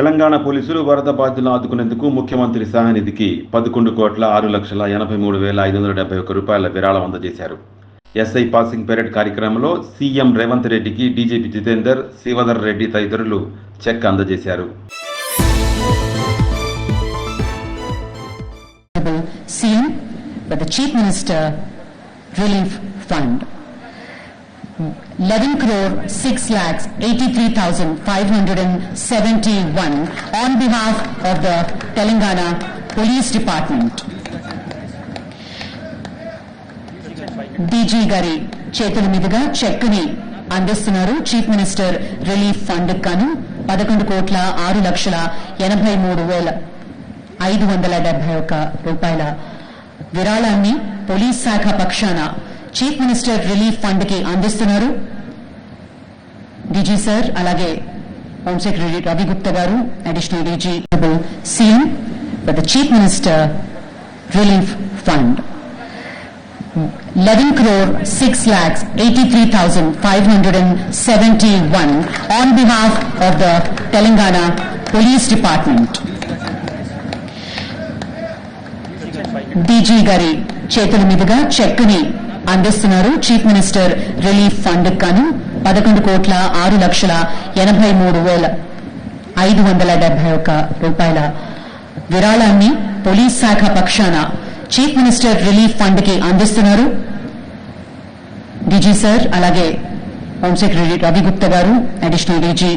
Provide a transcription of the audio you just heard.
తెలంగాణ పోలీసులు వరద బాధితులను ఆదుకునేందుకు ముఖ్యమంత్రి సహాయనిధికి పదకొండు కోట్ల ఆరు లక్షల ఎనభై మూడు వేల ఐదు వందల డెబ్బై ఒక్క రూపాయల విరాళం అందజేశారు ఎస్ఐ పాసింగ్ పెరేడ్ కార్యక్రమంలో సీఎం రేవంత్ రెడ్డికి డీజీపీ జితేందర్ శివధర్ రెడ్డి తదితరులు చెక్ అందజేశారు CM but the Chief Minister Relief Fund. 11 crore 6 lakhs 83,571 on behalf of the Telangana Police Department. DG గారి చేతుల మీదుగా చెక్ని అందిస్తున్నారు చీఫ్ మినిస్టర్ రిలీఫ్ ఫండ్ కను పదకొండు కోట్ల ఆరు లక్షల ఎనభై మూడు వేల ఐదు వందల డెబ్బై ఒక్క రూపాయల విరాళాన్ని పోలీస్ శాఖ పక్షాన చీఫ్ మినిస్టర్ రిలీఫ్ ఫండ్కి అందిస్తున్నారు డీజీ సార్ అలాగే హోమ్ సెక్రటరీ రవి గుప్తా గారు additional DG CM for the chief minister relief fund 11 crore 6 lakhs 83,571 on behalf of the Telangana Police Department. DG గారి చేతుల మీదుగా చెక్ని అందిస్తున్నారు. చీఫ్ మినిస్టర్ రిలీఫ్ ఫండ్ కాను పదకొండు కోట్ల ఆరు లక్షల ఎనభై మూడు వేల ఐదు వందల డెబ్బై ఒక్క రూపాయల విరాళాన్ని పోలీస్ శాఖ పక్షాన చీఫ్ మినిస్టర్ రిలీఫ్ ఫండ్కి అందిస్తున్నారు. డీజీ సార్ అలాగే హోంసెక్రటరీ రవిగుప్త గారు అడిషనల్ డీజీ